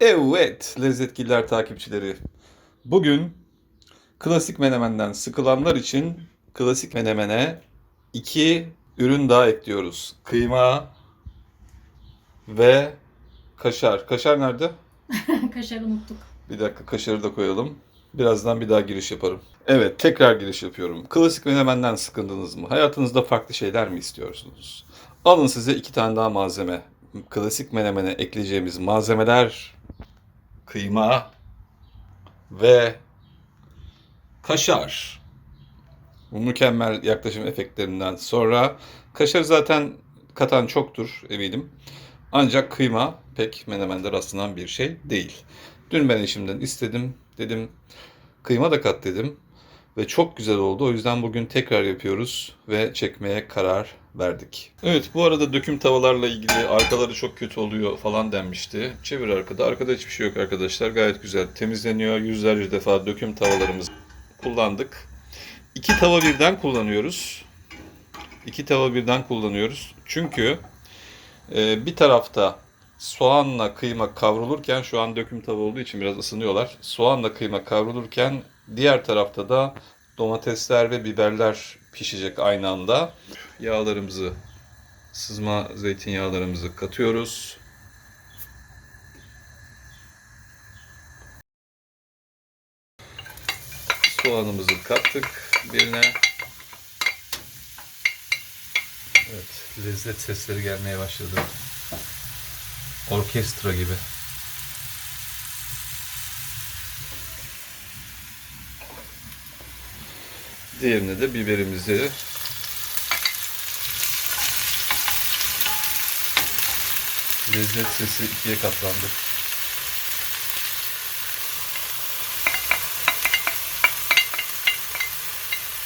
Evet, Lezzetgiller takipçileri. Bugün klasik menemenden sıkılanlar için klasik menemene iki ürün daha ekliyoruz. Kıyma ve kaşar. Kaşar nerede? Kaşarı unuttuk. Bir dakika kaşarı da koyalım. Birazdan bir daha giriş yaparım. Evet, tekrar giriş yapıyorum. Klasik menemenden sıkıldınız mı? Hayatınızda farklı şeyler mi istiyorsunuz? Alın size iki tane daha malzeme. Klasik menemene ekleyeceğimiz malzemeler kıyma ve kaşar. Bu mükemmel yaklaşım efektlerinden sonra kaşar zaten katan çoktur eminim. Ancak kıyma pek menemende rastlanan bir şey değil. Dün ben eşimden istedim. Dedim kıyma da kat dedim. Ve çok güzel oldu. O yüzden bugün tekrar yapıyoruz ve çekmeye karar verdik. Evet bu arada döküm tavalarla ilgili arkaları çok kötü oluyor falan denmişti. Çevir arkada. Arkada hiçbir şey yok arkadaşlar. Gayet güzel temizleniyor. Yüzlerce defa döküm tavalarımızı kullandık. İki tava birden kullanıyoruz. İki tava birden kullanıyoruz. Çünkü e, bir tarafta soğanla kıyma kavrulurken şu an döküm tava olduğu için biraz ısınıyorlar. Soğanla kıyma kavrulurken diğer tarafta da domatesler ve biberler pişecek aynı anda. Yağlarımızı, sızma zeytinyağlarımızı katıyoruz. Soğanımızı kattık birine. Evet, lezzet sesleri gelmeye başladı. Orkestra gibi. Diğerine de biberimizi lezzet sesi ikiye katlandı.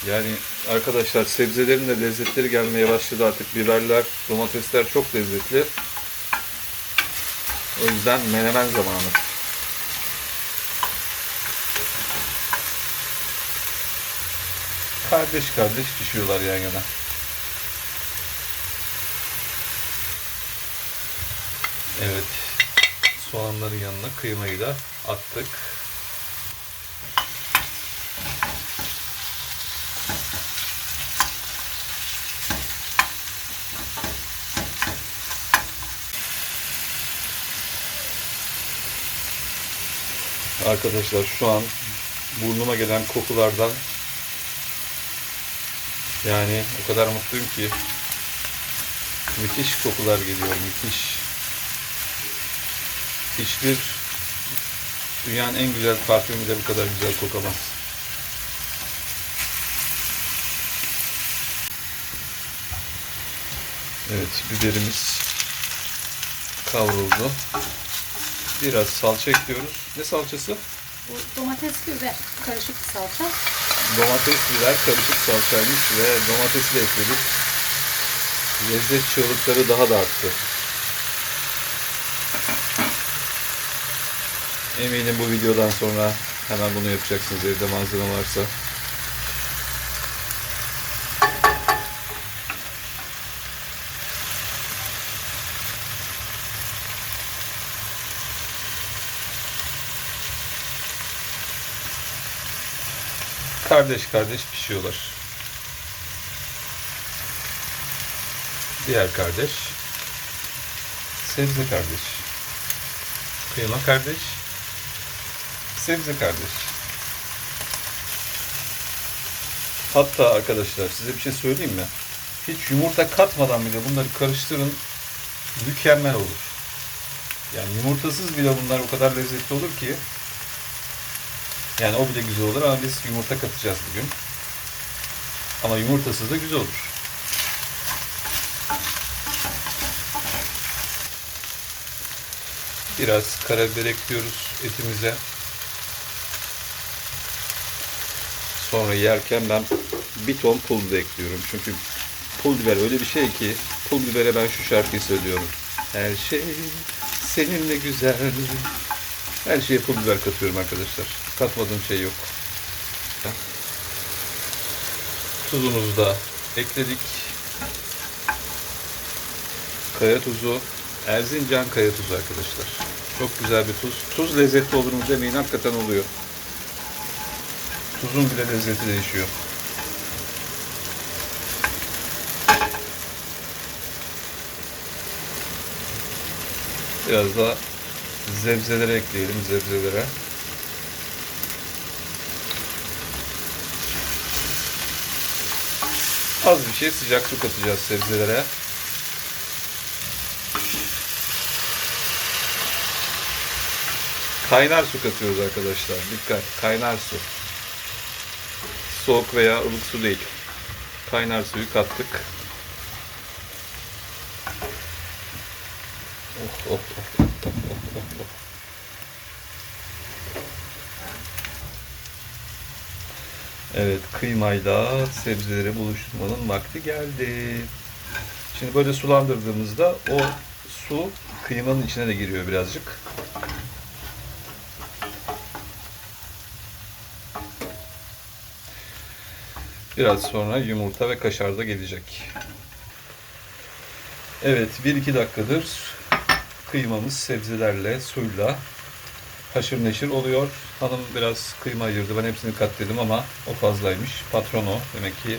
Yani arkadaşlar sebzelerin de lezzetleri gelmeye başladı artık. Biberler, domatesler çok lezzetli. O yüzden menemen zamanı. Kardeş kardeş pişiyorlar yan yana. Evet. Soğanların yanına kıymayı da attık. Arkadaşlar şu an burnuma gelen kokulardan yani o kadar mutluyum ki müthiş kokular geliyor müthiş. Hiçbir dünyanın en güzel parfümü de bu kadar güzel kokamaz. Evet biberimiz kavruldu. Biraz salça ekliyoruz. Ne salçası? Bu domatesli ve karışık bir salça. Domates, biber, karışık salçaymış ve domatesi de ekledik. Lezzet çığlıkları daha da arttı. Eminim bu videodan sonra hemen bunu yapacaksınız evde malzeme varsa. Kardeş kardeş pişiyorlar. Diğer kardeş. Sebze kardeş. Kıyma kardeş. Sebze kardeş. Hatta arkadaşlar size bir şey söyleyeyim mi? Hiç yumurta katmadan bile bunları karıştırın. Mükemmel olur. Yani yumurtasız bile bunlar o kadar lezzetli olur ki yani o bile güzel olur ama biz yumurta katacağız bugün. Ama yumurtasız da güzel olur. Biraz karabiber ekliyoruz etimize. Sonra yerken ben bir ton pul biber ekliyorum. Çünkü pul biber öyle bir şey ki pul bibere ben şu şarkıyı söylüyorum. Her şey seninle güzel. Her şeye pul biber katıyorum arkadaşlar. Katmadığım şey yok. Tuzumuzu da ekledik. Kaya tuzu. Erzincan kaya tuzu arkadaşlar. Çok güzel bir tuz. Tuz lezzetli olur mu demeyin hakikaten oluyor. Tuzun bile lezzeti değişiyor. Biraz daha zebzelere ekleyelim zebzelere. Az bir şey sıcak su katacağız sebzelere. Kaynar su katıyoruz arkadaşlar. Dikkat. Kaynar su. Soğuk veya ılık su değil. Kaynar suyu kattık. Oh, oh, oh, Evet, kıymayla sebzeleri buluşturmanın vakti geldi. Şimdi böyle sulandırdığımızda o su kıymanın içine de giriyor birazcık. Biraz sonra yumurta ve kaşar da gelecek. Evet, 1-2 dakikadır kıymamız sebzelerle, suyla haşır neşir oluyor. Hanım biraz kıyma ayırdı. Ben hepsini kat dedim ama o fazlaymış. Patron o. Demek ki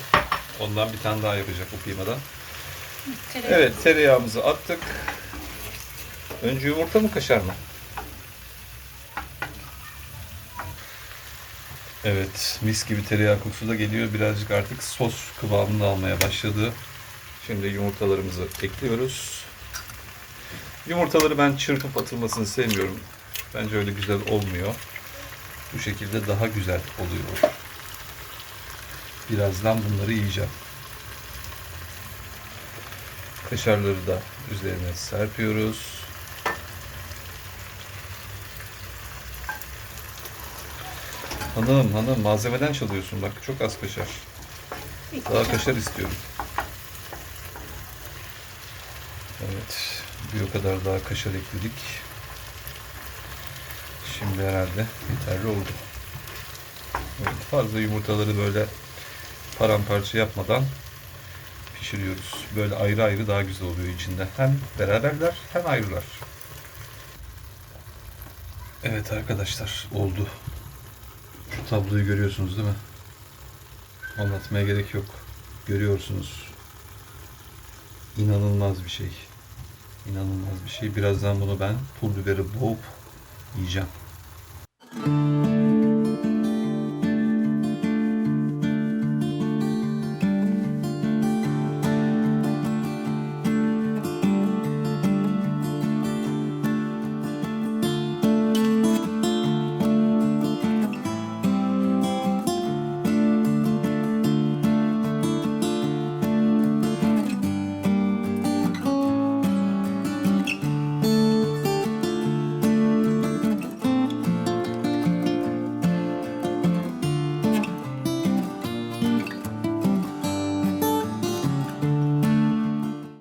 ondan bir tane daha yapacak bu kıymadan. Tereyağı. Evet, tereyağımızı attık. Önce yumurta mı kaşar mı? Evet, mis gibi tereyağı kokusu da geliyor. Birazcık artık sos kıvamını almaya başladı. Şimdi yumurtalarımızı ekliyoruz. Yumurtaları ben çırpıp atılmasını sevmiyorum. Bence öyle güzel olmuyor. Bu şekilde daha güzel oluyor. Birazdan bunları yiyeceğim. Kaşarları da üzerine serpiyoruz. Hanım hanım malzemeden çalıyorsun bak çok az kaşar. Daha kaşar istiyorum. Evet bir o kadar daha kaşar ekledik. Şimdi herhalde yeterli oldu. Evet, fazla yumurtaları böyle paramparça yapmadan pişiriyoruz. Böyle ayrı ayrı daha güzel oluyor içinde. Hem beraberler hem ayrılar. Evet arkadaşlar oldu. Şu tabloyu görüyorsunuz değil mi? Anlatmaya gerek yok. Görüyorsunuz. İnanılmaz bir şey. İnanılmaz bir şey. Birazdan bunu ben pul biberi boğup yiyeceğim.